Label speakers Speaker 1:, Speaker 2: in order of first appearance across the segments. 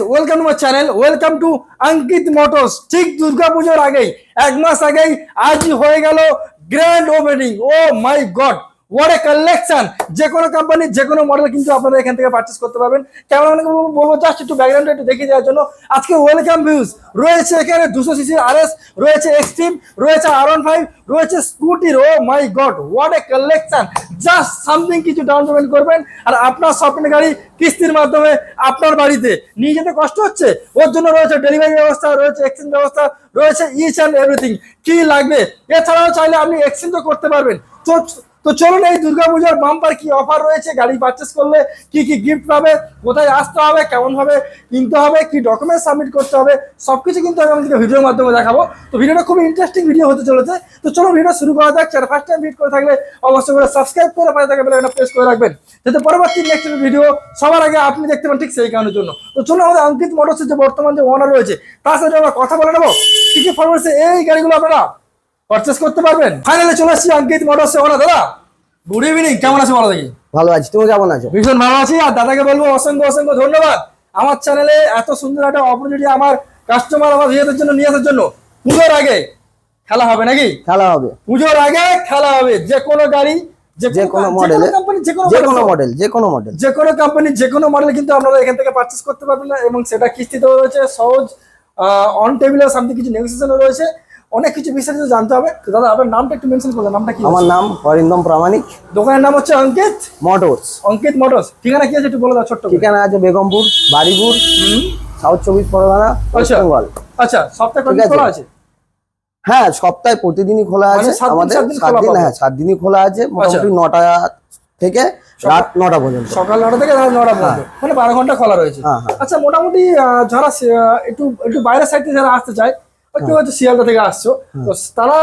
Speaker 1: Welcome to my channel welcome to Ankit motors ঠিক দুর্গাপুজোর আগেই, এক মাস আগেই আজই হয়ে গেল grand opening oh my god what a collection যে কোনো কোম্পানি যে কোনো মডেল কিন্তু আপনারা এখান থেকে পারচেস করতে পারবেন। কেমন বলব জাস্ট একটু ব্যাকগ্রাউন্ড একটু দেখিয়ে দেওয়ার জন্য। আজকে ওয়েলকাম ভিউজ রয়েছে এখানে দুশো সিসির আর এস রয়েছে এক্সট্রিম রয়েছে আর ওয়ান ফাইভ রয়েছে স্কুটির ও my god what a collection just something কিছু ডাউন পেমেন্ট করবেন, আর আপনার স্বপ্নের গাড়ি কিস্তির মাধ্যমে আপনার বাড়িতে। নিয়ে যেতে কষ্ট হচ্ছে? ওর জন্য রয়েছে ডেলিভারি ব্যবস্থা, রয়েছে এক্সচেঞ্জ ব্যবস্থা, রয়েছে ইচ অ্যান্ড এভরিথিং কি লাগবে? এছাড়াও চাইলে আপনি এক্সচেঞ্জও করতে পারবেন। তো তো চলুন এই দুর্গাপূজার বাম্পার কি অফার রয়েছে? গাড়ি পারচেস করলে কি কি গিফট পাবে? কোথায় আসতে হবে? কেমন ভাবে কিনতে হবে? কি ডকুমেন্ট সাবমিট করতে হবে? সবকিছু কিন্তু আমি আমাদেরকে ভিডিওর মাধ্যমে দেখাবো। তো ভিডিওটা খুব ইন্টারেস্টিং ভিডিও হতে চলেছে। তো চলুন ভিডিও শুরু করা যাক। যারা ফার্স্ট টাইম ভিডিও করে থাকলে অবশ্যই করে সাবস্ক্রাইব করে পাশে থাকা বেলাইকনটা প্রেস করে রাখবেন। যাতে পরবর্তী নেক্সট ভিডিও সবার আগে আপনি দেখতে পান ঠিক সেই কারণের জন্য। তো চলুন আমাদের অঙ্কিত মোটরসের যে বর্তমান যে ওনার রয়েছে, তার সাথে আমরা কথা বলে নেব। কি কি ফরমেন্সে এই গাড়িগুলো আপনারা পারচেস করতে পারবেন? ফাইনালি চলে আসছি অঙ্কিত মোটরসে ওনার দাদা গুড ইভিনিং কেমন আছে বলো দেখি?
Speaker 2: ভালো আছি তুমি কেমন আছো?
Speaker 1: ভীষণ ভালো আছি আর দাদাকে বলব অসংখ্য অসংখ্য ধন্যবাদ। আমার চ্যানেলে এত সুন্দর একটা অপরচুনিটি আমার কাস্টমার আমার ভিউদের জন্য নিয়ে আসার জন্য। পুজোর আগে খেলা হবে নাকি?
Speaker 2: খেলা হবে।
Speaker 1: পুজোর আগে খেলা হবে যে কোনো গাড়ি
Speaker 2: যে কোনো মডেলে
Speaker 1: যে কোনো
Speaker 2: যে কোনো মডেল যে কোনো মডেল
Speaker 1: যে কোনো কোম্পানি যে কোনো মডেল কিন্তু আপনারা এখান থেকে পারচেস করতে পারবেন এবং সেটা কিস্তিতেও রয়েছে সহজ অন টেবিলে সামথিং কিছু নেগোসিয়েশনও রয়েছে। অনেক কিছু বিস্তারিত জানতে হবে। তো দাদা আপনার নামটা একটু মেনশন করলেন নামটা কি?
Speaker 2: আমার নাম হরিন্দম প্রামাণিক।
Speaker 1: দোকানের নাম হচ্ছে অঙ্কিত?
Speaker 2: মোটরস
Speaker 1: অঙ্কিত মোটরস ঠিকানা কি আছে একটু বলে দাও ছোট্ট
Speaker 2: ঠিকানা আছে বেগমপুর বাড়িপুর সাউথ চব্বিশ পরগনা ওয়েস্ট
Speaker 1: আচ্ছা।
Speaker 2: বেঙ্গল
Speaker 1: আচ্ছা সপ্তাহে। খোলা আছে?
Speaker 2: হ্যাঁ সপ্তাহে প্রতিদিনই খোলা
Speaker 1: মানে
Speaker 2: আছে। আমাদের
Speaker 1: সাত দিন।
Speaker 2: হ্যাঁ সাত দিনই খোলা আছে। মোটামুটি নটা থেকে রাত নটা পর্যন্ত।
Speaker 1: সকাল নটা থেকে রাত নটা পর্যন্ত। মানে বারো ঘণ্টা খোলা রয়েছে।
Speaker 2: হ্যাঁ, হ্যাঁ।
Speaker 1: আচ্ছা মোটামুটি যারা একটু একটু বাইরের সাইড থেকে যারা আসতে চায় কেউ হয়তো শিয়ালদা থেকে আসছো। তো তারা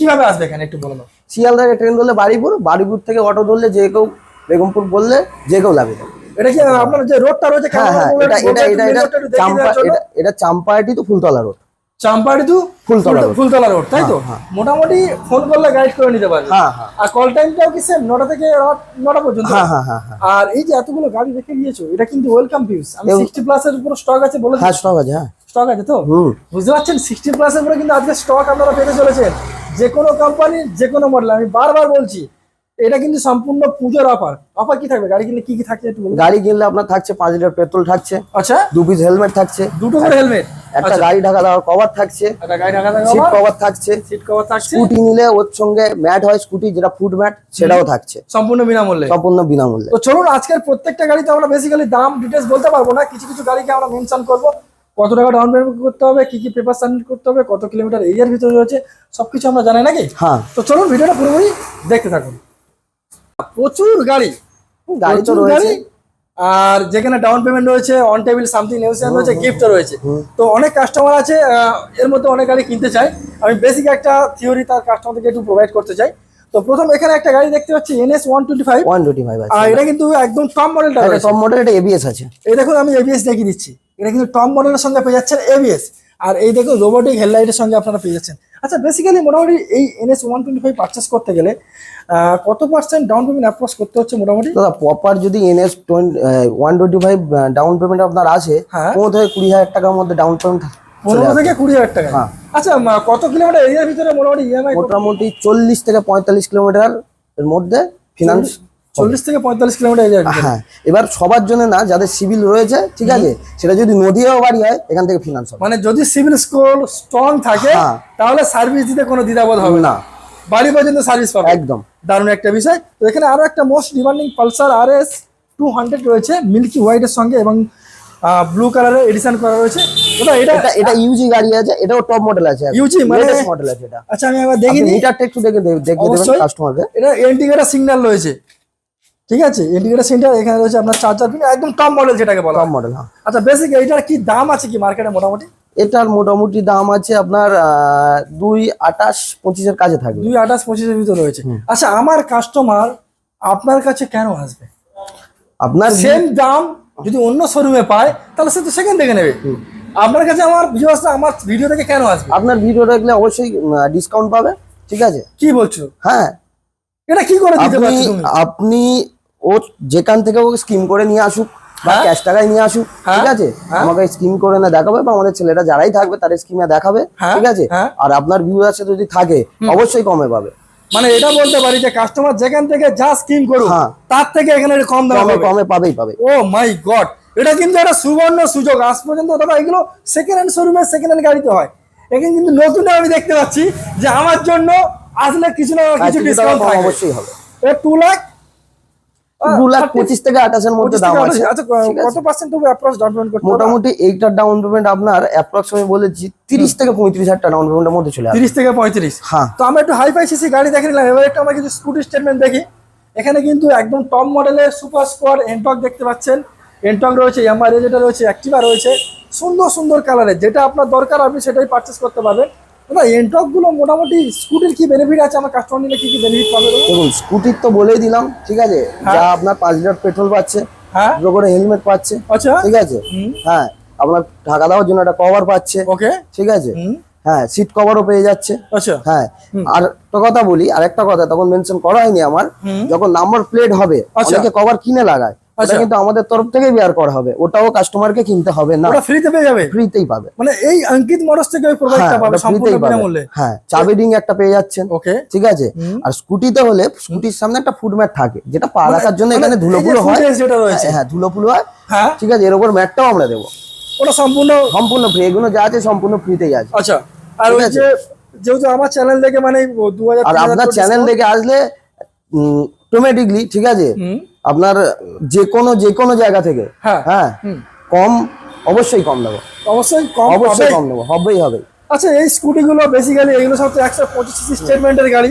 Speaker 1: কীভাবে আসবে এখানে একটু বলো
Speaker 2: শিয়ালদা থেকে ট্রেন ধরলে বাড়িপুর বাড়িপুর থেকে অটো ধরলে যে কেউ বেগমপুর বললে যে কেউ লাগবে
Speaker 1: এটা কি আপনার যে রোডটা রয়েছে
Speaker 2: হ্যাঁ হ্যাঁ এটা এটা এটা এটা
Speaker 1: main roadটা একটু দেখিয়ে
Speaker 2: চাম্পা এটা এটা চাম্পাহাটি তো Phultala road
Speaker 1: Champahati to
Speaker 2: Phultala
Speaker 1: Phultala road তাই তো?
Speaker 2: হ্যাঁ,
Speaker 1: মোটামুটি ফোন করলে গাইড করে নিতে পারবে।
Speaker 2: হ্যাঁ হ্যাঁ।
Speaker 1: আর কল টাইমটাও কি সেম নটা থেকে রাত নটা পর্যন্ত?
Speaker 2: হ্যাঁ হ্যাঁ হ্যাঁ হ্যাঁ।
Speaker 1: আর এই যে এতগুলো গাড়ি রেখে দিয়েছ এটা কিন্তু ওয়েলকাম ভিউজ আমি সিক্সটি প্লাসের উপর স্টক আছে বলে
Speaker 2: হ্যাঁ স্টক আছে হ্যাঁ।
Speaker 1: স্টক আছে তো? বুঝতে পারছেন? সিক্সটি প্লাসের উপরে কিন্তু আজকে স্টক আপনারা পেতে চলেছেন। যে কোনো কোম্পানির যে কোনো মডেল আমি বারবার বলছি এটা কিন্তু সম্পূর্ণ পুজোর অফার অফার কি থাকবে? গাড়ি কিনলে কি কি থাকছে একটু
Speaker 2: গাড়ি কিনলে আপনার থাকছে পাঁচ লিটার পেট্রোল থাকছে
Speaker 1: আচ্ছা।
Speaker 2: দু পিস হেলমেট থাকছে
Speaker 1: দুটো করে হেলমেট
Speaker 2: একটা গাড়ি ঢাকা দেওয়ার কভার থাকছে সিট কভার থাকছে।
Speaker 1: সিট কভার থাকছে?
Speaker 2: স্কুটি নিলে ওর সঙ্গে ম্যাট হয় স্কুটি যেটা ফুড ম্যাট সেটাও থাকছে।
Speaker 1: সম্পূর্ণ বিনামূল্যে?
Speaker 2: সম্পূর্ণ বিনামূল্যে।
Speaker 1: তো চলুন আজকের প্রত্যেকটা গাড়িতে আমরা বেসিক্যালি দাম ডিটেলস বলতে পারব না। কিছু কিছু গাড়িকে আমরা মেনশন করব। কত টাকা ডাউন পেমেন্ট করতে হবে কি কি পেপার সাবমিট করতে হবে কত কিলোমিটার এরিয়ার ভিতরে রয়েছে সবকিছু আমরা জানাই নাকি?
Speaker 2: হ্যাঁ।
Speaker 1: তো চলুন ভিডিওটা পুরোপুরি দেখতে থাকুন। প্রচুর গাড়ি
Speaker 2: গাড়ি তো রয়েছে।
Speaker 1: আর যেখানে ডাউন পেমেন্ট রয়েছে অন টেবিল সামথিং নেগোসিয়েশন রয়েছে গিফটও রয়েছে। তো অনেক কাস্টমার আছে এর মধ্যে অনেক গাড়ি কিনতে চাই আমি বেসিক একটা থিওরি তার কাস্টমারকে একটু প্রোভাইড করতে চাই। তো প্রথম এখানে একটা গাড়ি দেখতে পাচ্ছি NS one twenty five
Speaker 2: one twenty five
Speaker 1: আর এটা কিন্তু একদম টপ মডেলটা
Speaker 2: সব মডেল এটা এবিএস আছে।
Speaker 1: এই দেখুন আমি এবিএস দেখিয়ে দিচ্ছি। এটা কিন্তু টপ মডেলের সঙ্গে পেয়ে যাচ্ছেন এবিএস আর এই দেখুন রোবোটিক হেডলাইটের সঙ্গে আপনারা পেয়ে যাচ্ছেন। আচ্ছা বেসিক্যালি মোটামুটি এই NS one twenty five purchase করতে গেলে কত পার্সেন্ট ডাউন পেমেন্ট অ্যাপ্রোচ করতে হচ্ছে মোটামুটি?
Speaker 2: দাদা প্রপার যদি NS one twenty five down payment আপনার আছে
Speaker 1: হ্যাঁ।
Speaker 2: পনেরো থেকে কুড়ি হাজার টাকার মধ্যে ডাউন পেমেন্ট
Speaker 1: পনেরো থেকে কুড়ি হাজার টাকা।
Speaker 2: হ্যাঁ।
Speaker 1: আচ্ছা কত কিলোমিটার এরিয়ার ভিতরে মোটামুটি ইএমআই
Speaker 2: মোটামুটি চল্লিশ থেকে পঁয়তাল্লিশ কিলোমিটার এর মধ্যে ফিনান্স
Speaker 1: চল্লিশ থেকে পঁয়তাল্লিশ কিলোমিটার
Speaker 2: হ্যাঁ এবার সবার জন্য না যাদের সিভিল রয়েছে ঠিক আছে সেটা যদি নদীয়াও বাড়ি হয় এখান থেকে ফিনান্স
Speaker 1: মানে যদি সিভিল স্কোর স্ট্রং থাকে
Speaker 2: হ্যাঁ।
Speaker 1: তাহলে সার্ভিস দিতে কোনো দ্বিধাবোধ হবে না। বাড়ি পর্যন্ত সার্ভিস পাবে।
Speaker 2: একদম।
Speaker 1: দারুণ একটা বিষয়। তো এখানে আরও একটা most demanding Pulsar R S two hundred রয়েছে মিল্কি হোয়াইটের সঙ্গে এবং ব্লু কালারের এডিশন করা রয়েছে। ওটা এটা
Speaker 2: এটা ইউজি গাড়ি আছে এটাও টপ মডেল আছে
Speaker 1: UG মানে-
Speaker 2: মডেল আছে এটা।
Speaker 1: আচ্ছা আমি একবার দেখি
Speaker 2: মিটারটা একটু দেখে দে- দেখিয়ে দেবেন। কাস্টমারকে
Speaker 1: এটা ইন্ডিকেটার সিগন্যাল রয়েছে। ঠিক আছে? ইন্ডিকেটার সেন্টার এখানে রয়েছে আপনার চার্জার পিন একদম টপ মডেল যেটাকে বলা
Speaker 2: টপ মডেল হ্যাঁ।
Speaker 1: আচ্ছা বেসিক এটার কি দাম আছে কি মার্কেটে মোটামুটি?
Speaker 2: এটার মোটামুটি দাম আছে আপনার দুই আঠাশ পঁচিশের কাছে থাকবে।
Speaker 1: দুই আঠাশ পঁচিশের ভিতরে রয়েছে। আচ্ছা আমার কাস্টমার আপনার কাছে কেন আসবে?
Speaker 2: আপনার
Speaker 1: সেম দাম যদি অন্য শোরুমে পায় তাহলে সে তো সেকেন্ড দেখে নেবে। আপনার কাছে আমার ভিউয়ার্সরা আমার ভিডিও থেকে কেন আসবে?
Speaker 2: আপনার ভিডিও দেখলে অবশ্যই ডিসকাউন্ট পাবে ঠিক আছে?
Speaker 1: কি বলছো?
Speaker 2: হ্যাঁ।
Speaker 1: এটা কি করে দিতে পারছ
Speaker 2: আপনি ও যেখান থেকে ওকে স্কিম করে নিয়ে আসুক বা। ক্যাশ টাকায় নিয়ে আসুক
Speaker 1: হ্যাঁ।
Speaker 2: ঠিক আছে
Speaker 1: হ্যাঁ।
Speaker 2: আমাকে স্কিম করে না দেখাবে বা আমাদের ছেলেটা যারাই থাকবে তার স্কিমে দেখাবে
Speaker 1: হ্যাঁ।
Speaker 2: ঠিক আছে। আর আপনার ভিউয়ার্সে যদি থাকে অবশ্যই কমে পাবে
Speaker 1: মানে এটা বলতে পারি যে কাস্টমার যেখান থেকে যা স্কিম করুক। তার থেকে এখানে কম দাম
Speaker 2: কমে পাবেই পাবে
Speaker 1: ও মাই গড এটা কিন্তু একটা সুবর্ণ সুযোগ আজ পর্যন্ত দাদা এগুলো সেকেন্ড হ্যান্ড শোরুমে সেকেন্ড হ্যান্ড গাড়িতে হয় এখানে কিন্তু নতুন আমি দেখতে পাচ্ছি যে আমার জন্য আসলে কিছু না কিছু ডিসকাউন্ট
Speaker 2: অবশ্যই হবে
Speaker 1: টু লাখ
Speaker 2: দু লাখ পঁচিশ থেকে আঠাশের মধ্যে দাম আছে।
Speaker 1: আচ্ছা
Speaker 2: মোটামুটি এইটার ডাউন পেমেন্ট আপনার অ্যাপ্রক্স আমি বলেছি তিরিশ থেকে পঁয়ত্রিশ হাজার টাকা ডাউন পেমেন্টের মধ্যে চলে আসবে।
Speaker 1: তিরিশ থেকে পঁয়ত্রিশ?
Speaker 2: হ্যাঁ।
Speaker 1: তো আমরা একটু হাই ফাই সিসি গাড়ি দেখে নিলাম। এবার একটু আমরা কিছু স্কুটি স্টেটমেন্ট দেখি। এখানে কিন্তু একদম টপ মডেলের সুপার স্কোয়ার এনটক দেখতে পাচ্ছেন। এনটক রয়েছে রয়েছে অ্যাক্টিভা রয়েছে। সুন্দর সুন্দর কালারের যেটা আপনার দরকার আপনি সেটাই পারচেস করতে পারবেন। দাদা এনটকগুলো মোটামুটি স্কুটির কি বেনিফিট আছে? আমার কাস্টমার নিলে কি কি বেনিফিট পাবে
Speaker 2: দেখুন স্কুটির তো বলেই দিলাম ঠিক আছে? যা আপনার পাঁচ লিটার পেট্রোল পাচ্ছে
Speaker 1: হ্যাঁ।
Speaker 2: করে হেলমেট পাচ্ছে
Speaker 1: আচ্ছা।
Speaker 2: ঠিক আছে? হ্যাঁ আপনার ঢাকা দেওয়ার জন্য একটা কভার পাচ্ছে
Speaker 1: ওকে।
Speaker 2: ঠিক আছে? হ্যাঁ সিট কভারও পেয়ে যাচ্ছে।
Speaker 1: আচ্ছা।
Speaker 2: হ্যাঁ আর একটা কথা বলি আর একটা কথা তখন মেনশন করা হয়নি আমার যখন নাম্বার প্লেট হবে
Speaker 1: আচ্ছা।
Speaker 2: অনেকে কভার কিনে লাগায়। ওটা
Speaker 1: আচ্ছা।
Speaker 2: কিন্তু আমাদের তরফ থেকে বেয়ার করা হবে। ওটাও কাস্টমারকে কিনতে হবে না।
Speaker 1: ওটা ফ্রিতে পেয়ে যাবে?
Speaker 2: ফ্রিতেই পাবে।
Speaker 1: মানে এই অঙ্কিত মোটরস থেকে ওই
Speaker 2: হ্যাঁ
Speaker 1: প্রোডাক্টটা পাবে সম্পূর্ণ বিনামূল্যে?
Speaker 2: হ্যাঁ চাবি রিং একটা পেয়ে যাচ্ছেন।
Speaker 1: ওকে
Speaker 2: ঠিক আছে। আর স্কুটিতে হলে স্কুটির সামনে একটা ফুটম্যাট থাকে যেটা পা
Speaker 1: মানে-
Speaker 2: রাখার জন্য
Speaker 1: মানে
Speaker 2: এখানে ধুলো ফুলো হয়।
Speaker 1: যেটা রয়েছে।
Speaker 2: হ্যাঁ, হ্যাঁ ধুলো ফুলো হয়।
Speaker 1: হ্যাঁ।
Speaker 2: ঠিক আছে এর উপর ম্যাটটাও আমরা দেবো।
Speaker 1: ওটা সম্পূর্ণ
Speaker 2: সম্পূর্ণ ফ্রি এগুলো যা আছে সম্পূর্ণ ফ্রিতেই আছে।
Speaker 1: আচ্ছা আর ওই যে যেহেতু আমার চ্যানেল দেখে মানে দু হাজার
Speaker 2: আর আপনার চ্যানেল থেকে আসলে অটোমেটিকলি ঠিক আছে? আপনার যে কোনো যে কোনো জায়গা থেকে
Speaker 1: হ্যাঁ।
Speaker 2: হ্যাঁ। কম অবশ্যই কম দেবো
Speaker 1: অবশ্যই কম
Speaker 2: অবশ্যই কম দেবো হবেই হবে
Speaker 1: আচ্ছা এই স্কুটি গুলো বেসিক্যালি এগুলো সব তো একশো পঁচিশ স্টেটমেন্টের গাড়ি।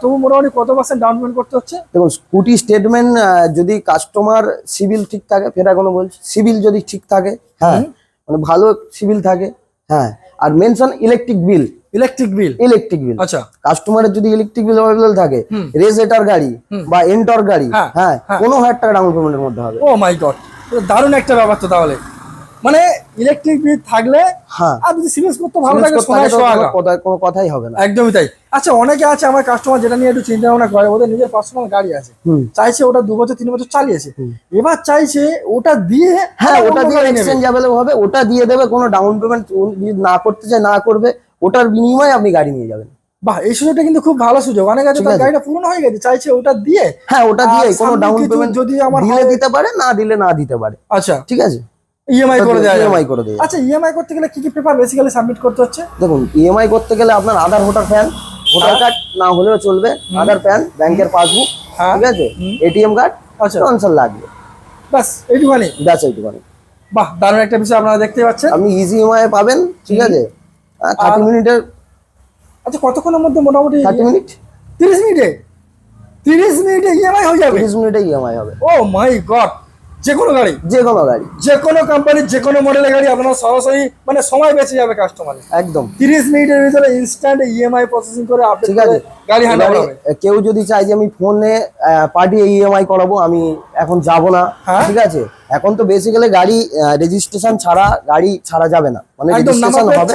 Speaker 1: তবু মোটামুটি কত পার্সেন্ট ডাউন পেমেন্ট করতে হচ্ছে?
Speaker 2: দেখুন স্কুটি স্টেটমেন্ট যদি কাস্টমার সিভিল ঠিক থাকে ফের এখনও বলছি সিভিল যদি ঠিক থাকে হ্যাঁ মানে ভালো সিভিল থাকে হ্যাঁ আর mention electric bill
Speaker 1: electric bill
Speaker 2: electric bill
Speaker 1: আচ্ছা।
Speaker 2: কাস্টমারের যদি ইলেকট্রিক বিল অ্যাভেলেবল থাকে। রেজেটার গাড়ি বা এন্টর গাড়ি
Speaker 1: হ্যাঁ,
Speaker 2: কোন
Speaker 1: হ্যাঁ।
Speaker 2: কোনো হাজার টাকা ডাউন পেমেন্টের মধ্যে হবে।
Speaker 1: ও মাই গড দারুণ একটা ব্যাপার তো তাহলে। মানে ইলেকট্রিক বিল থাকলে
Speaker 2: হ্যাঁ।
Speaker 1: আর যদি সিরিয়াস করতে ভালো লাগে
Speaker 2: কোনো কথাই হবে না।
Speaker 1: একদমই তাই। আচ্ছা অনেকে আছে আমার কাস্টমার যেটা নিয়ে একটু চিন্তা ভাবনা করে ওদের নিজের পার্সোনাল গাড়ি আছে। চাইছে ওটা দু বছর তিন বছর চালিয়েছে। এবার চাইছে ওটা দিয়ে
Speaker 2: হ্যাঁ ওটা দিয়ে
Speaker 1: গাড়ি
Speaker 2: এক্সচেঞ্জ অ্যাভেলেবল হবে ওটা দিয়ে দেবে কোনো ডাউন পেমেন্ট না করতে চায় না করবে ওটার বিনিময়ে আপনি গাড়ি নিয়ে যাবেন।
Speaker 1: বাহ এই সুযোগটা কিন্তু খুব ভালো সুযোগ। অনেক আছে তার গাড়িটা পুরনো হয়ে গেছে চাইছে ওটা দিয়ে
Speaker 2: হ্যাঁ ওটা দিয়ে কোনো ডাউন পেমেন্ট
Speaker 1: যদি আমার
Speaker 2: দিলে দিতে পারে না দিলে না দিতে পারে।
Speaker 1: আচ্ছা।
Speaker 2: ঠিক আছে?
Speaker 1: ইএমআই করে দেওয়া যাবে।
Speaker 2: ইএমআই করে দেয়
Speaker 1: আচ্ছা ইএমআই করতে গেলে কি কি পেপার বেসিক্যালি সাবমিট করতে হচ্ছে?
Speaker 2: দেখুন ইএমআই করতে গেলে আপনার Aadhaar voter PAN voter card না হলেও চলবে। আধার প্যান ব্যাংকের পাসবুক
Speaker 1: হ্যাঁ।
Speaker 2: ঠিক আছে? এটিএম কার্ড
Speaker 1: আচ্ছা।
Speaker 2: আনসার লাগবে।
Speaker 1: বাস এইটুখানি?
Speaker 2: ব্যাস এইটুখানি।
Speaker 1: বাহ দারুণ একটা বিষয় আপনারা দেখতে পাচ্ছেন।
Speaker 2: আপনি ইজি ইএমআই পাবেন ঠিক আছে? থার্টি মিনিটের
Speaker 1: আচ্ছা কতক্ষণের মধ্যে মোটামুটি
Speaker 2: থার্টি মিনিট
Speaker 1: তিরিশ মিনিটে? তিরিশ মিনিটে ইএমআই হয়ে যাবে?
Speaker 2: তিরিশ মিনিটে ইএমআই হবে।
Speaker 1: ও মাই গড যে কোনো গাড়ি।
Speaker 2: যে কোনো গাড়ি।
Speaker 1: যে কোনো কোম্পানির যে কোনো মডেলের গাড়ি আপনার সরাসরি মানে সময় বেঁচে যাবে কাস্টমারের
Speaker 2: একদম।
Speaker 1: তিরিশ মিনিটের ভিতরে ইনস্ট্যান্ট ইএমআই প্রসেসিং করে আপনি
Speaker 2: ঠিক আছে।
Speaker 1: গাড়ি হ্যান্ডেল
Speaker 2: কেউ যদি চায় যে আমি ফোনে পাঠিয়ে ইএমআই করাবো আমি এখন যাব না।
Speaker 1: হ্যাঁ।
Speaker 2: ঠিক আছে? এখন তো বেসিক্যালি গাড়ি রেজিস্ট্রেশন ছাড়া গাড়ি ছাড়া যাবে না। মানে রেজিস্ট্রেশন হবে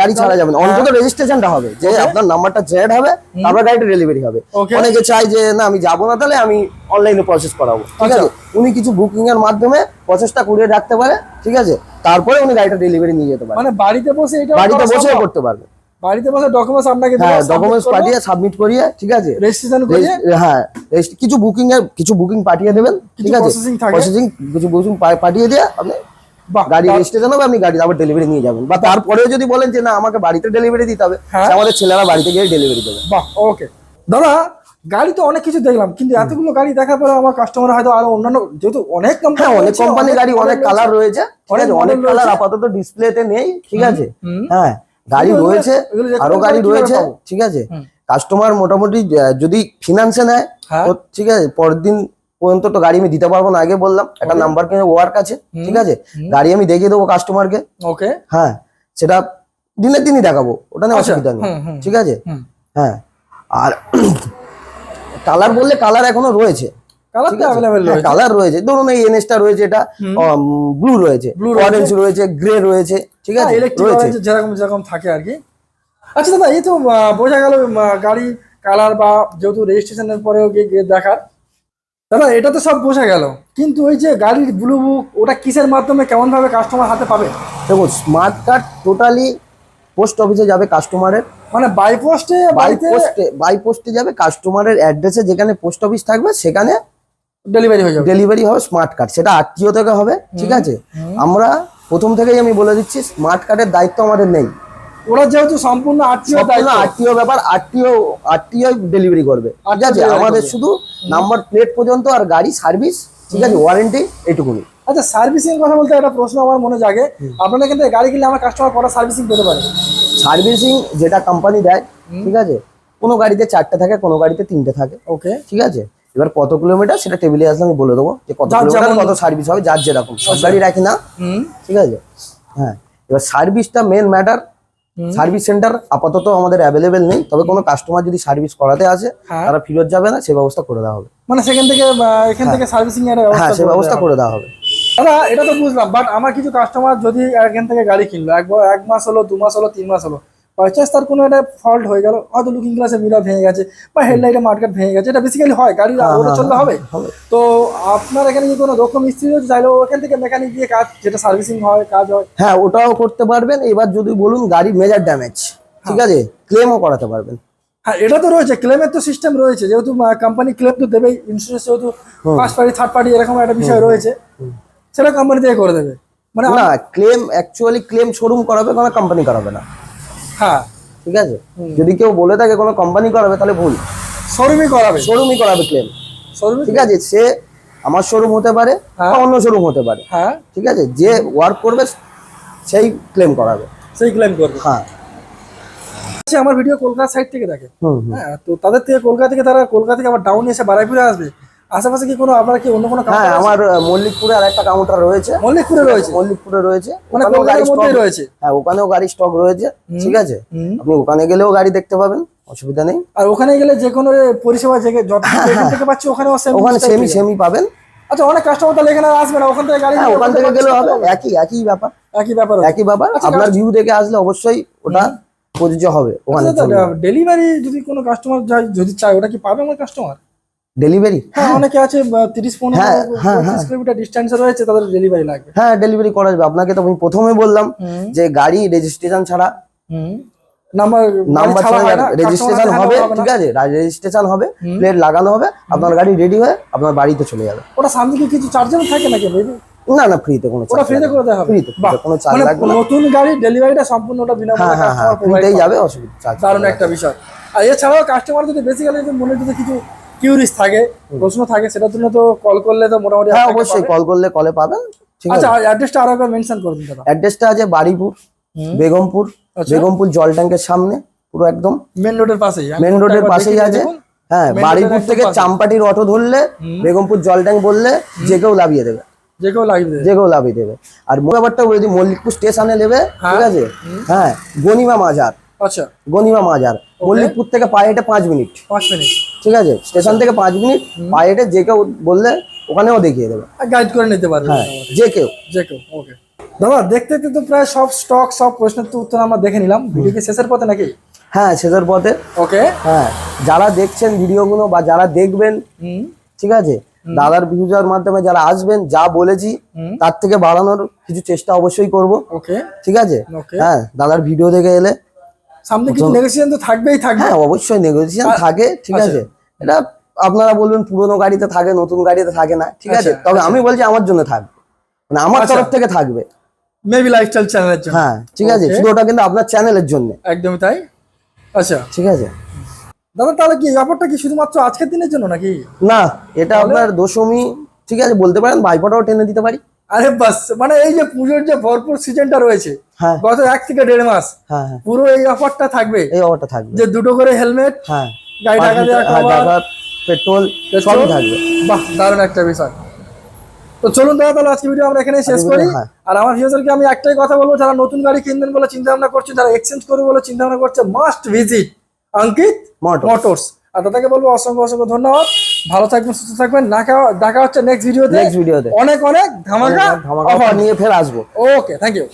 Speaker 2: গাড়ি ছাড়া যাবে না। অন্তত রেজিস্ট্রেশনটা হবে যে আপনার নাম্বারটা জেড হবে তারপর গাড়িটা ডেলিভারি হবে। অনেকে চায় যে না আমি যাব না তাহলে আমি অনলাইনে প্রসেস করাবো। ঠিক
Speaker 1: আচ্ছা।
Speaker 2: আছে? উনি কিছু বুকিং এর মাধ্যমে প্রসেসটা করিয়ে রাখতে পারে ঠিক আছে? তারপরে উনি গাড়িটা ডেলিভারি নিয়ে যেতে পারে।
Speaker 1: মানে বাড়িতে বসে এটা
Speaker 2: বাড়িতে বসেও করতে পারবে।
Speaker 1: বাড়িতে বসে ডকুমেন্টস আপনাকে
Speaker 2: হ্যাঁ ডকুমেন্টস পাঠিয়ে সাবমিট করিয়ে ঠিক আছে?
Speaker 1: রেজিস্ট্রেশন করিয়ে।
Speaker 2: হ্যাঁ কিছু বুকিং এর কিছু বুকিং পাঠিয়ে দেবেন ঠিক আছে? প্রসেসিং কিছু বুকিং পাঠিয়ে দিয়ে আপনি গাড়ি রেজিস্ট্রেশন হবে আপনি গাড়ি আবার ডেলিভারি নিয়ে যাবেন। বা তারপরেও যদি বলেন যে না আমাকে বাড়িতে ডেলিভারি দিতে হবে
Speaker 1: হ্যাঁ।
Speaker 2: আমাদের ছেলেরা বাড়িতে গিয়ে ডেলিভারি দেবে।
Speaker 1: বাহ ওকে দাদা গাড়ি তো অনেক কিছু দেখলাম কিন্তু এতগুলো গাড়ি দেখার পরে আমার কাস্টমার হয়তো আরও অন্যান্য যেহেতু অনেক কোম্পানি
Speaker 2: হ্যাঁ অনেক কোম্পানি গাড়ি অনেক কালার রয়েছে।
Speaker 1: অনেক
Speaker 2: অনেক কালার। আপাতত ডিসপ্লেতে নেই ঠিক আছে? হ্যাঁ। গাড়ি রয়েছে আরও গাড়ি রয়েছে ঠিক আছে? কাস্টমার মোটামুটি যদি ফিনান্সে নেয়
Speaker 1: হ্যাঁ।
Speaker 2: ঠিক আছে পরের দিন পর্যন্ত তো গাড়ি আমি দিতে পারব না আগে বললাম। একটা নাম্বার কিনে ওয়ার্ক আছে ঠিক আছে? গাড়ি আমি দেখিয়ে দেবো কাস্টমারকে
Speaker 1: ওকে
Speaker 2: হ্যাঁ সেটা দিনের দিনই দেখাবো ওটা নিয়ে
Speaker 1: আচ্ছা,
Speaker 2: অসুবিধা নেই ঠিক আছে? হ্যাঁ আর কালার বললে কালার এখনও রয়েছে।
Speaker 1: কালার তো অ্যাভেলেবেল রয়েছে।
Speaker 2: কালার রয়েছে। ধরুন এই এনএসটা রয়েছে এটা ব্লু রয়েছে।
Speaker 1: রয়েছে।
Speaker 2: অরেঞ্জ রয়েছে গ্রে রয়েছে ঠিক আছে? রয়েছে।
Speaker 1: যেরকম যেরকম থাকে আর কি। আচ্ছা দাদা এই তো বোঝা গেল গাড়ি কালার বা যেহেতু রেজিস্ট্রেশনের পরেও গিয়ে দেখার। দাদা এটা তো সব বোঝা গেল। কিন্তু ওই যে গাড়ির ব্লু বুক ওটা কিসের মাধ্যমে কেমন ভাবে কাস্টমার হাতে পাবে?
Speaker 2: দেখুন স্মার্ট কার্ড টোটালি পোস্ট অফিসে যাবে কাস্টমারের
Speaker 1: মানে বাই পোস্টে
Speaker 2: বাই
Speaker 1: বাড়িতে
Speaker 2: পোস্টে বাই পোস্টে যাবে কাস্টমারের অ্যাড্রেসে যেখানে পোস্ট অফিস থাকবে সেখানে
Speaker 1: ডেলিভারি হয়ে যাবে।
Speaker 2: ডেলিভারি হবে স্মার্ট কার্ড সেটা আত্মীয় থেকে হবে ঠিক আছে? আমরা প্রথম থেকেই আমি বলে দিচ্ছি স্মার্ট কার্ডের দায়িত্ব আমাদের নেই।
Speaker 1: ওরা যেহেতু সম্পূর্ণ আত্মীয়
Speaker 2: আত্মীয় ব্যাপার আত্মীয় আত্মীয় ডেলিভারি করবে ঠিক আছে? আমাদের শুধু নাম্বার প্লেট পর্যন্ত আর গাড়ি সার্ভিস ঠিক আছে? ওয়ারেন্টি এইটুকুনি।
Speaker 1: আচ্ছা সার্ভিসিং কথা বলতে একটা প্রশ্ন আমার মনে জাগে। আপনাদের কিন্তু গাড়ি কিনলে আমার কাস্টমার কটা সার্ভিসিং পেতে পারে?
Speaker 2: সার্ভিসিং যেটা কোম্পানি দেয় ঠিক আছে? কোনো গাড়িতে চারটে থাকে কোনো গাড়িতে তিনটে থাকে
Speaker 1: ওকে
Speaker 2: ঠিক আছে? এবার কত কিলোমিটার সেটা টেবিলে আসলে আমি বলে দেবো যে কত কিলোমিটার কত সার্ভিস হবে যার যেরকম। সব গাড়ি রাখি না। ঠিক আছে? হ্যাঁ। এবার সার্ভিসটা মেন ম্যাটার সার্ভিস সেন্টার আপাতত আমাদের অ্যাভেলেবেল নেই। তবে কোনো কাস্টমার যদি সার্ভিস করাতে আসে
Speaker 1: হ্যাঁ।
Speaker 2: তারা ফেরত যাবে না সে ব্যবস্থা করে দেওয়া হবে।
Speaker 1: মানে সেখান থেকে এখান থেকে সার্ভিসিং এর
Speaker 2: হ্যাঁ সে ব্যবস্থা করে দেওয়া হবে।
Speaker 1: হবে। দাদা এটা তো বুঝলাম বাট আমার কিছু কাস্টমার যদি এখান থেকে গাড়ি কিনলো এক এক মাস হলো দু মাস হলো তিন মাস হলো পারচেস তার কোনো একটা ফল্ট হয়ে গেল হয়তো লুকিং গ্লাসে মিরর ভেঙে গেছে বা হেডলাইটে মার্কেট ভেঙে গেছে। এটা বেসিক্যালি হয় গাড়ি
Speaker 2: হ্যাঁ,
Speaker 1: ওটা
Speaker 2: হ্যাঁ,
Speaker 1: চললে হবে।
Speaker 2: হবে।
Speaker 1: তো আপনার এখানে কি কোনো দক্ষ মিস্ত্রি রয়েছে? চাইলে ওখান থেকে মেকানিক দিয়ে কাজ যেটা সার্ভিসিং হয় কাজ হয়।
Speaker 2: হ্যাঁ ওটাও করতে পারবেন। এবার যদি বলুন গাড়ি মেজার ড্যামেজ ঠিক আছে? ক্লেমও করাতে পারবেন।
Speaker 1: হ্যাঁ এটা তো রয়েছে ক্লেমের তো সিস্টেম রয়েছে। যেহেতু কোম্পানি ক্লেম তো দেবেই ইন্স্যুরেন্স যেহেতু ফার্স্ট পার্টি থার্ড পার্টি এরকম একটা বিষয় রয়েছে। সেটা কোম্পানি থেকে করে দেবে। মানে
Speaker 2: না ক্লেম অ্যাকচুয়ালি ক্লেম শোরুম করাবে কোনো কোম্পানি করাবে না।
Speaker 1: হ্যাঁ।
Speaker 2: ঠিক আছে? যদি কেউ বলে থাকে কোনো কোম্পানি করাবে তাহলে ভুল।
Speaker 1: শোরুমই করাবে।
Speaker 2: শোরুমই করাবে ক্লেম
Speaker 1: শোরুমই
Speaker 2: ঠিক আছে? সে আমার শোরুম হতে পারে
Speaker 1: হ্যাঁ।
Speaker 2: বা অন্য শোরুম হতে পারে।
Speaker 1: হ্যাঁ।
Speaker 2: ঠিক আছে? যে ওয়ার্ক করবে সেই ক্লেম করাবে।
Speaker 1: সেই ক্লেম করবে।
Speaker 2: হ্যাঁ।
Speaker 1: আচ্ছা, আমার ভিডিও কলকাতা সাইড থেকে দেখে। হ্যাঁ তো তাদের থেকে কলকাতা থেকে তারা কলকাতা থেকে আবার ডাউন এসে বারাইপুরে আসবে। আশেপাশে কি কোনো আপনার কি অন্য কোনো
Speaker 2: হ্যাঁ আমার মল্লিকপুরে আর একটা কাউন্টার রয়েছে।
Speaker 1: মল্লিকপুরে রয়েছে?
Speaker 2: মল্লিকপুরে রয়েছে।
Speaker 1: মানে
Speaker 2: ওখানেও গাড়ি
Speaker 1: কলকাতার রয়েছে?
Speaker 2: হ্যাঁ ওখানেও গাড়ি স্টক রয়েছে ঠিক আছে? আপনি ওখানে গেলেও গাড়ি দেখতে পাবেন অসুবিধা নেই।
Speaker 1: আর ওখানে গেলে যে কোনো পরিষেবা যে যত এখান থেকে পাচ্ছি ওখানে
Speaker 2: ওখানে সেমি সেমি পাবেন।
Speaker 1: আচ্ছা অনেক কাস্টমার তাহলে এখানে আসবে না ওখান থেকে গাড়ি
Speaker 2: হ্যাঁ ওখান থেকে গেলেও হবে একই একই ব্যাপার।
Speaker 1: একই ব্যাপার
Speaker 2: একই ব্যাপার।
Speaker 1: আচ্ছা,
Speaker 2: আপনার ভিউ দেখে আসলে অবশ্যই ওটা প্রযোজ্য হবে ওখানে
Speaker 1: ডেলিভারি যদি কোনো কাস্টমার যদি চায় ওটা কি পাবে আমার কাস্টমার
Speaker 2: ডেলিভারি
Speaker 1: হ্যাঁ অনেকে আছে বা, তিরিশ পনেরো
Speaker 2: হ্যাঁ, হ্যাঁ,
Speaker 1: কিলোমিটার ডিস্টেন্সে রয়েছে তাদের ডেলিভারি লাগবে
Speaker 2: হ্যাঁ ডেলিভারি করা যাবে। আপনাকে তো আমি প্রথমে বললাম যে গাড়ি রেজিস্ট্রেশন ছাড়া
Speaker 1: নাম্বার
Speaker 2: নাম্বার রেজিস্ট্রেশন হবে ঠিক আছে? রেজিস্ট্রেশন হবে প্লেট লাগানো হবে আপনার গাড়ি রেডি হয়ে আপনার বাড়িতে চলে যাবে।
Speaker 1: ওটা সামনে কি কিছু চার্জেবল থাকে নাকি baby?
Speaker 2: না না ফ্রিতে কোনো
Speaker 1: ওটা ফ্রিতে করে দেওয়া হবে?
Speaker 2: ফ্রিতে কোনো চার্জ
Speaker 1: মানে
Speaker 2: লাগবে না।
Speaker 1: নতুন গাড়ি ডেলিভারিটা সম্পূর্ণ ওটা
Speaker 2: হ্যাঁ
Speaker 1: বিনামূল্যে
Speaker 2: হ্যাঁ হ্যাঁ ফ্রিতেই যাবে। অসুবিধা চার্জ
Speaker 1: দারুণ একটা বিষয়। আর এছাড়াও কাস্টমার যদি বেসিক্যালি যদি মনে যদি কিছু কিউরিস থাকে প্রশ্ন থাকে সেটার জন্য তো কল করলে তো মোটামুটি
Speaker 2: হ্যাঁ অবশ্যই কল করলে কলে পাবেন
Speaker 1: আচ্ছা অ্যাড্রেসটা আরও একবার মেনশন করে দিন দাদা।
Speaker 2: অ্যাড্রেসটা আছে বাড়িপুর বেগমপুর
Speaker 1: আচ্ছা।
Speaker 2: বেগমপুর জল ট্যাঙ্কের সামনে পুরো একদম।
Speaker 1: মেন রোডের পাশেই।
Speaker 2: মেন রোডের পাশেই আছে। হ্যাঁ বাড়িপুর থেকে চাম্পাটির অটো ধরলে বেগমপুর জল ট্যাঙ্ক বললে যে কেউ লাভিয়ে দেবে।
Speaker 1: যে কেউ
Speaker 2: যে কেউ লাভিয়ে দেবে। আর ব্যাপারটা বলে দিই মল্লিকপুর স্টেশনে নেবে ঠিক আছে? হ্যাঁ গনিমা মাজার।
Speaker 1: আচ্ছা।
Speaker 2: গনিমা মাজার। মল্লিকপুর থেকে পায়ে হেঁটে পাঁচ মিনিট।
Speaker 1: পাঁচ মিনিট।
Speaker 2: ঠিক আছে? স্টেশন থেকে পাঁচ মিনিট হেঁটে যে কেউ বললে ওখানেও দেখিয়ে দেবে।
Speaker 1: গাইড করে নিতে পারবে।
Speaker 2: হ্যাঁ যে কেউ।
Speaker 1: যে কেউ ওকে দাদা দেখতে তো প্রায় সব স্টক সব প্রশ্নের তো উত্তর আমরা দেখে নিলাম। ভিডিও কি শেষের পথে নাকি?
Speaker 2: হ্যাঁ শেষের পথে।
Speaker 1: ওকে
Speaker 2: হ্যাঁ যারা দেখছেন ভিডিওগুলো বা যারা দেখবেন ঠিক আছে? দাদার ভিউজার মাধ্যমে যারা আসবেন যা বলেছি তার থেকে বাড়ানোর কিছু চেষ্টা অবশ্যই করব।
Speaker 1: ওকে
Speaker 2: ঠিক আছে? হ্যাঁ দাদার ভিডিও দেখে এলে
Speaker 1: সামনে কিছু নেগোসিয়েশন তো থাকবেই থাকবে।
Speaker 2: হ্যাঁ অবশ্যই নেগোসিয়েশন থাকে ঠিক
Speaker 1: আচ্ছা।
Speaker 2: আছে। এটা আপনারা বলবেন পুরোনো গাড়িতে থাকে নতুন গাড়িতে থাকে না ঠিক আছে?
Speaker 1: আচ্ছা,
Speaker 2: তবে আমি বলছি আমার জন্য থাকবে মানে আমার
Speaker 1: আচ্ছা।
Speaker 2: তরফ থেকে থাকবে।
Speaker 1: মেবি লাইফস্টাইল চ্যানেলের জন্য।
Speaker 2: হ্যাঁ ঠিক আছে। শুধু ওটা কিন্তু আপনার চ্যানেলের জন্য।
Speaker 1: একদমই তাই। আচ্ছা।
Speaker 2: ঠিক আছে।
Speaker 1: দাদা তাহলে কি অফারটা কি শুধুমাত্র আজকের দিনের জন্য নাকি?
Speaker 2: না এটা আপনার দশমী ঠিক আছে বলতে পারেন ভাইফোঁটাও টেনে দিতে পারি।
Speaker 1: আরে বাস মানে এই যে পুজোর যে ভরপুর সিজনটা রয়েছে
Speaker 2: হ্যাঁ।
Speaker 1: গত এক থেকে দেড় মাস
Speaker 2: হ্যাঁ হ্যাঁ।
Speaker 1: পুরো এই অফারটা থাকবে?
Speaker 2: এই অফারটা থাকবে।
Speaker 1: যে দুটো করে হেলমেট
Speaker 2: হ্যাঁ।
Speaker 1: গাড়ি টাকা দেওয়া
Speaker 2: পেট্রোল। সবই থাকবে।
Speaker 1: বাহ দারুণ একটা বিষয়। তো চলুন দাদা তাহলে আজকে ভিডিও আমরা এখানে শেষ করি। আর আমার ভিউজারকে আমি একটাই কথা বলব যারা নতুন গাড়ি কিনবেন বলে চিন্তা ভাবনা করছে যারা এক্সচেঞ্জ করবে বলে চিন্তা ভাবনা করছে মাস্ট ভিজিট অঙ্কিত মোটরস আর দাদাকে বলব অসংখ্য অসংখ্য ধন্যবাদ। ভালো থাকবেন সুস্থ থাকবেন। দেখা দেখা হচ্ছে নেক্সট ভিডিওতে
Speaker 2: নেক্সট ভিডিওতে
Speaker 1: অনেক অনেক ধামাকা
Speaker 2: ধামাকা নিয়ে ফের আসব।
Speaker 1: Okay thank you